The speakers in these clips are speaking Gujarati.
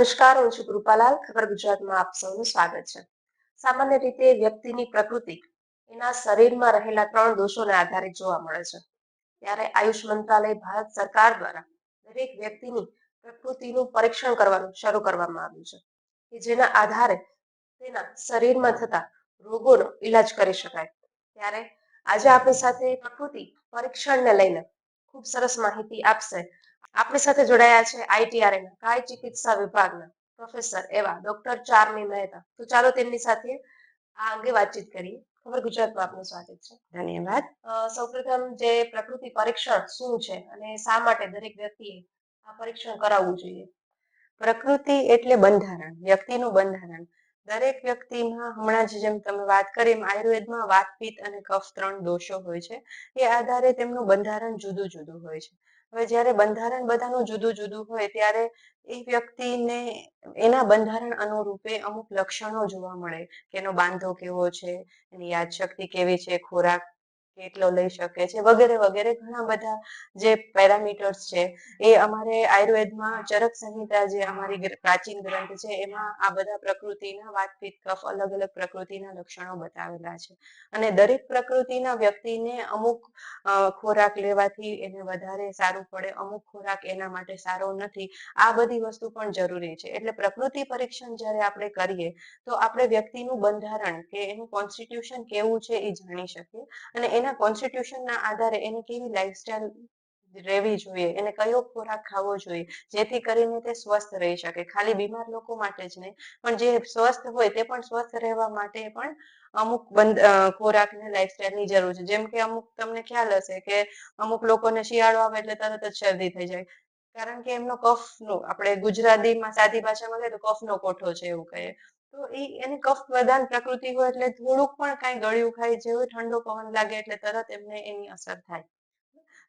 નમસ્કાર, હું છું કૃપાલાલ. ખબર ગુજરાતમાં આપ સૌનું સ્વાગત છે. સામાન્ય રીતે વ્યક્તિની પ્રકૃતિ એના શરીરમાં રહેલા ત્રણ દોષોને આધારે જોવા મળે છે. ત્યારે આયુષ મંત્રાલય, ભારત સરકાર દ્વારા દરેક વ્યક્તિની પ્રકૃતિનું પરીક્ષણ કરવાનું શરૂ કરવામાં આવ્યું છે કે જેના આધારે તેના શરીરમાં થતા રોગોનો ઈલાજ કરી શકાય. ત્યારે આજે આપણી સાથે પ્રકૃતિ પરીક્ષણને લઈને ખૂબ સરસ માહિતી આપશે આપણી સાથે જોડાયા છે આઈટીઆર ના કાય ચિકિત્સા વિભાગના પ્રોફેસર એવા ડોક્ટર ચારમી મહેતા. તો ચાલો તેમની સાથે આ અંગે વાતચીત કરીએ. ખબર ગુજરાતમાં આપનું સ્વાગત છે. ધન્યવાદ. સૌપ્રથમ જે પ્રકૃતિ પરીક્ષણ શું છે અને શા માટે દરેક વ્યક્તિએ આ પરીક્ષણ કરાવવું જોઈએ? પ્રકૃતિ એટલે બંધારણ વ્યક્તિનું બંધારણ. દરેક વ્યક્તિમાં હમણાં જ જેમ તમે વાત કરી એમ આયુર્વેદમાં વાતપીત અને કફ ત્રણ દોષો હોય છે. એ આધારે તેમનું બંધારણ જુદું જુદું હોય છે. હવે જ્યારે બંધારણ બધાનું જુદું જુદું હોય ત્યારે એ વ્યક્તિને એના બંધારણ અનુરૂપે અમુક લક્ષણો જોવા મળે કે એનો બાંધો કેવો છે, એની યાદશક્તિ કેવી છે, ખોરાક કેટલો લઈ શકે છે, વગેરે વગેરે ઘણા બધા જે પેરામીટર્સ છે, એ અમારે આયુર્વેદમાં ચરક સંહિતા જે અમારી પ્રાચીન ગ્રંથ છે, એમાં આ બધા પ્રકૃતિના વાતપીત કફ, અલગ અલગ પ્રકૃતિના લક્ષણો બતાવેલા છે. અને દરેક પ્રકૃતિના વ્યક્તિને અમુક ખોરાક લેવાથી એને વધારે સારું પડે, અમુક ખોરાક એના માટે સારો નથી. આ બધી વસ્તુ પણ જરૂરી છે. એટલે પ્રકૃતિ પરીક્ષણ જ્યારે આપણે કરીએ, તો આપણે વ્યક્તિનું બંધારણ કે એનું કોન્સ્ટિટ્યુશન કેવું છે એ જાણી શકીએ. અને એના કોન્સ્ટિટ્યુશનના આધારે એને કેવી લાઈફસ્ટાઈલ રહેવી જોઈએ, એને કયો ખોરાક ખાવો જોઈએ, જેથી કરીને તે સ્વસ્થ રહી શકે. ખાલી બીમાર લોકો માટે જ નહીં, પણ જે સ્વસ્થ હોય તે પણ સ્વસ્થ રહેવા માટે પણ અમુક બંધ ખોરાકને લાઈફસ્ટાઈલની જરૂર છે. જેમ કે અમુક તમને ખ્યાલ હશે કે અમુક લોકોને શિયાળો આવે એટલે તરત જ શરદી થઈ જાય. કારણ કે એમનો કફનો, આપણે ગુજરાતીમાં સાદી ભાષામાં કહીએ તો કફનો કોઠો છે એવું કહીએ. તો એ એની કફ પ્રધાન પ્રકૃતિ હોય એટલે થોડુંક પણ કાંઈ ગળ્યું ખાય, જેવું ઠંડો પવન લાગે એટલે તરત એમને એની અસર થાય.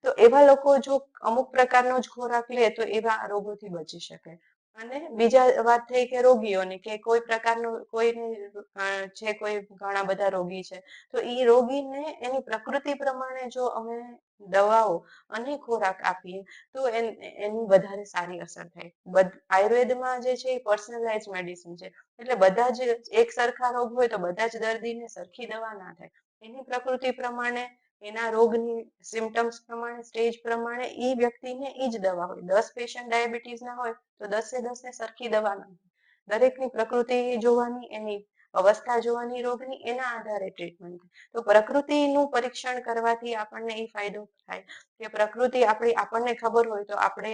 તો એવા લોકો જો અમુક પ્રકારનો જ ખોરાક લે તો એવા રોગોથી બચી શકે. અને બીજા વાત થઈ કે રોગીઓની કે કોઈ પ્રકારનો કોઈ છે કોઈ ઘણા બધા રોગી છે, તો એ રોગીને એની પ્રકૃતિ પ્રમાણે જો અમે દવાઓ અને ખોરાક આપીએ, તો એની વધારે સારી અસર થાય. આયુર્વેદમાં જે છે એ પર્સનલાઇઝ મેડિસિન છે. એટલે બધા જ એક સરખા રોગ હોય તો બધા જ દર્દીને સરખી દવા ના થાય. એની પ્રકૃતિ પ્રમાણે, એના રોગની સિમ્ટમ્સ પ્રમાણે સ્ટેજ પ્રમાણે એ વ્યક્તિને એ જ દવા હોય. દસ પેશન્ટ ડાયાબિટીસના હોય તો દસે દસને સરખી દવા ના દરેકની પ્રકૃતિ જોવાની એની અવસ્થા જોવાની રોગની એના આધારે ટ્રીટમેન્ટ તો પ્રકૃતિનું પરીક્ષણ કરવાથી આપણને એ ફાયદો થાય. કે પ્રકૃતિ આપણી, આપણને ખબર હોય તો આપણે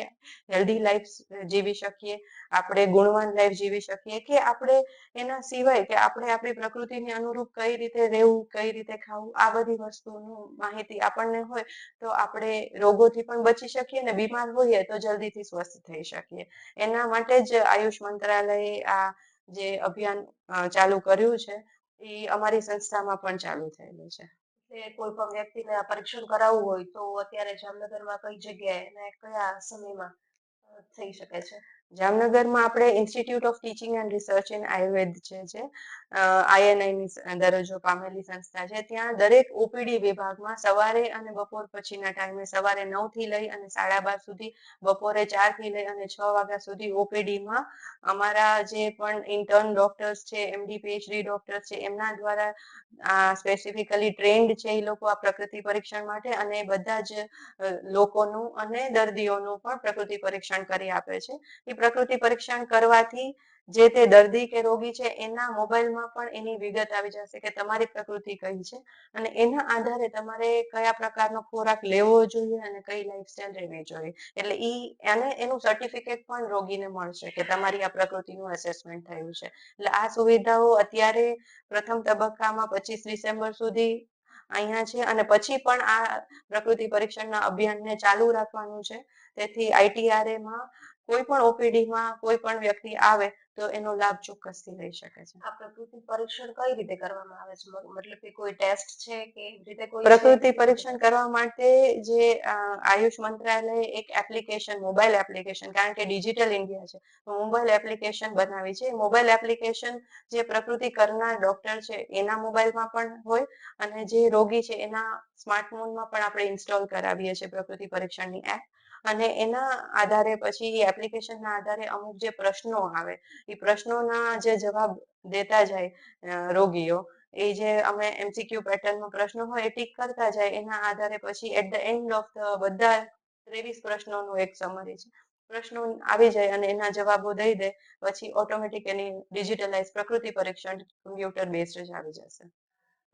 હેલ્ધી લાઈફ જીવી શકીએ, આપણે ગુણવાન લાઈફ જીવી શકીએ, કે આપણે એના સિવાય કે આપણે આપણી પ્રકૃતિને અનુરૂપ કઈ રીતે રહેવું, કઈ રીતે ખાવું, આ બધી વસ્તુનું માહિતી આપણને હોય તો આપણે રોગોથી પણ બચી શકીએ ને બીમાર હોઈએ તો જલ્દીથી સ્વસ્થ થઈ શકીએ. એના માટે જ આયુષ મંત્રાલયે આ જે અભિયાન ચાલુ કર્યું છે, એ અમારી સંસ્થામાં પણ ચાલુ થયેલું છે. એટલે કોઈ પણ વ્યક્તિને આ પરીક્ષણ કરાવવું હોય તો અત્યારે જામનગરમાં કઈ જગ્યાએ અને કયા સમયમાં થઈ શકે છે? જામનગરમાં આપણે institute of teaching and research in Ayurveda જે આઈએનઆઈની દરજ્જો પામેલી સંસ્થા છે. ત્યાં દરેક ઓપીડી વિભાગમાં સવારે અને બપોર પછીના ટાઈમે સવારે નવથી લઈ અને સાડા બાર સુધી બપોરે ચારથી લઈ અને છ વાગ્યા સુધી ઓપીડીમાં અમારા જે પણ ઇન્ટર્ન ડોક્ટર્સ છે એમડી પીએચડી ડોક્ટર્સ છે, એમના દ્વારા આ સ્પેસિફિકલી ટ્રેન્ડ છે એ લોકો આ પ્રકૃતિ પરીક્ષણ માટે અને બધા જ લોકોનું અને દર્દીઓનું પણ પ્રકૃતિ પરીક્ષણ કરી આપે છે. એ પ્રકૃતિ પરીક્ષણ કરવાથી જે તે દર્દી કે રોગી છે, એના મોબાઈલમાં પણ એની વિગત આવી જશે કે તમારી પ્રકૃતિ કઈ છે અને એના આધારે તમારે કયા પ્રકારનો ખોરાક લેવો જોઈએ અને કઈ લાઈફસ્ટાઈલ રહેવી જોઈએ. એટલે ઈ અને એનું સર્ટિફિકેટ પણ રોગીને મળશે કે તમારી આ પ્રકૃતિનું એસેસમેન્ટ થયું છે. એટલે આ સુવિધાઓ અત્યારે પ્રથમ તબક્કામાં પચીસ ડિસેમ્બર સુધી અહીંયા છે અને પછી પણ આ પ્રકૃતિ પરીક્ષણના અભિયાનને ચાલુ રાખવાનું છે. તેથી આઈટીઆરએમાં કોઈ પણ ઓપીડીમાં કોઈ પણ વ્યક્તિ આવે તો એનો લાભ ચોક્કસથી લઈ શકે છે. આ પ્રકૃતિ પરીક્ષણ કઈ રીતે કરવામાં આવે છે? મતલબ કે કોઈ ટેસ્ટ છે કે રીતે કોઈ પ્રકૃતિ પરીક્ષણ કરવા માટે જે આયુષ મંત્રાલય એક એપ્લિકેશન મોબાઈલ એપ્લિકેશન કારણ કે ડિજિટલ ઇન્ડિયા છે મોબાઈલ એપ્લિકેશન બનાવી છે. મોબાઈલ એપ્લિકેશન જે પ્રકૃતિ કરનાર ડોક્ટર છે એના મોબાઈલમાં પણ હોય અને જે રોગી છે એના સ્માર્ટફોનમાં પણ આપણે ઇન્સ્ટોલ કરાવીએ છીએ પ્રકૃતિ પરીક્ષણની એપ. અને એના આધારે પછી એપ્લિકેશનના આધારે અમુક જે પ્રશ્નો આવે, એ પ્રશ્નોના જે જવાબ દેતા જાય રોગીઓ, એ જે અમે એમસીક્યુ પેટર્નનો પ્રશ્નો હોય એ ટીક કરતા જાય, એના આધારે પછી at the end of the બધા ત્રેવીસ પ્રશ્નોનું એક સમરી છે. પ્રશ્નો આવી જાય અને એના જવાબો દઈ દે, પછી ઓટોમેટિક એની ડિજિટલાઇઝ પ્રકૃતિ પરીક્ષણ કમ્પ્યુટર બેઝડ જ આવી જશે.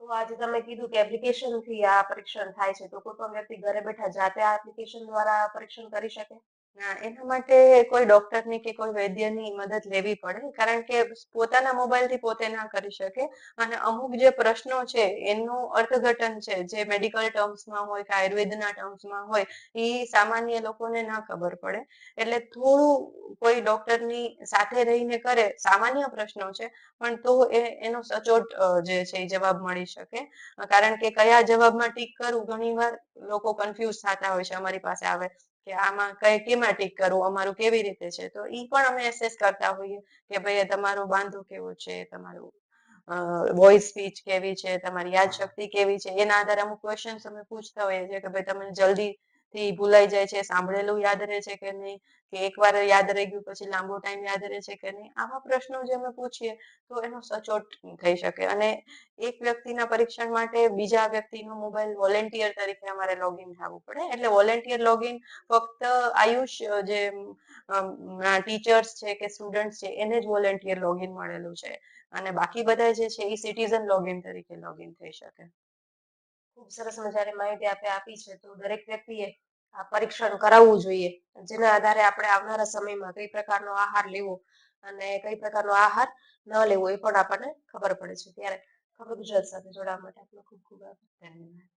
તો આજે તમે કીધું કે એપ્લિકેશનથી આ પરીક્ષણ થાય છે. તો કોઈ પણ વ્યક્તિ ઘરે બેઠા જાતે આ એપ્લિકેશન દ્વારા પરીક્ષણ કરી શકે? ના, એના માટે કોઈ ડોક્ટરની કે કોઈ વૈદ્યની મદદ લેવી પડે કારણ કે પોતાના મોબાઈલથી પોતે ના કરી શકે. અને અમુક જે પ્રશ્નો છે, એનું અર્થઘટન છે, જે મેડિકલ ટર્મ્સમાં હોય કે આયુર્વેદના ટર્મ્સમાં હોય એ સામાન્ય લોકોને ના ખબર પડે. એટલે થોડું કોઈ ડોક્ટરની સાથે રહીને કરે, સામાન્ય પ્રશ્નો છે, પણ તો એ, એનો સચોટ જે છે એ જવાબ મળી શકે. કારણ કે કયા જવાબમાં ટીક કરવું ઘણીવાર લોકો કન્ફ્યુઝ થતા હોય છે, અમારી પાસે આવે. કે આમાં કઈ કેમાં ટીક કરવું, અમારું કેવી રીતે છે? તો એ પણ અમે એસેસ કરતા હોઈએ કે ભાઈ તમારું બાંધો કેવો છે, તમારું વોઇસ સ્પીચ કેવી છે, તમારી યાદશક્તિ કેવી છે? એના આધારે અમુક ક્વેશ્ચન્સ અમે પૂછતા હોઈએ છીએ કે ભાઈ તમને જલ્દી થી ભૂલાઈ જાય છે, સાંભળેલું યાદ રહે છે કે નહીં, કે એકવાર યાદ રહી ગયું પછી લાંબો ટાઈમ યાદ રહે છે કે નહીં, આવા પ્રશ્નો જે અમે પૂછીએ તો એનો સચોટ થઈ શકે. અને એક વ્યક્તિના પરીક્ષણ માટે બીજા વ્યક્તિનો મોબાઈલ વોલેન્ટિયર તરીકે અમારે લોગિન થવું પડે. એટલે વોલેન્ટિયર લોગિન ફક્ત આયુષ જે ટીચર્સ છે કે સ્ટુડન્ટ છે, એને જ વોલેન્ટિયર લોગિન મળેલું છે. અને બાકી બધા જે છે એ સિટીઝન લોગિન તરીકે લોગિન થઈ શકે. ખૂબ સરસ મજાની માહિતી આપે, આપી છે. તો દરેક વ્યક્તિએ આ પરીક્ષણ કરાવવું જોઈએ. જેના આધારે આપણે આવનારા સમયમાં કઈ પ્રકારનો આહાર લેવો અને કઈ પ્રકારનો આહાર ન લેવો એ પણ આપણને ખબર પડે છે. ત્યારે ખબર ગુજરાત સાથે જોડાવા માટે આપનો ખૂબ ખૂબ આભાર. ધન્યવાદ.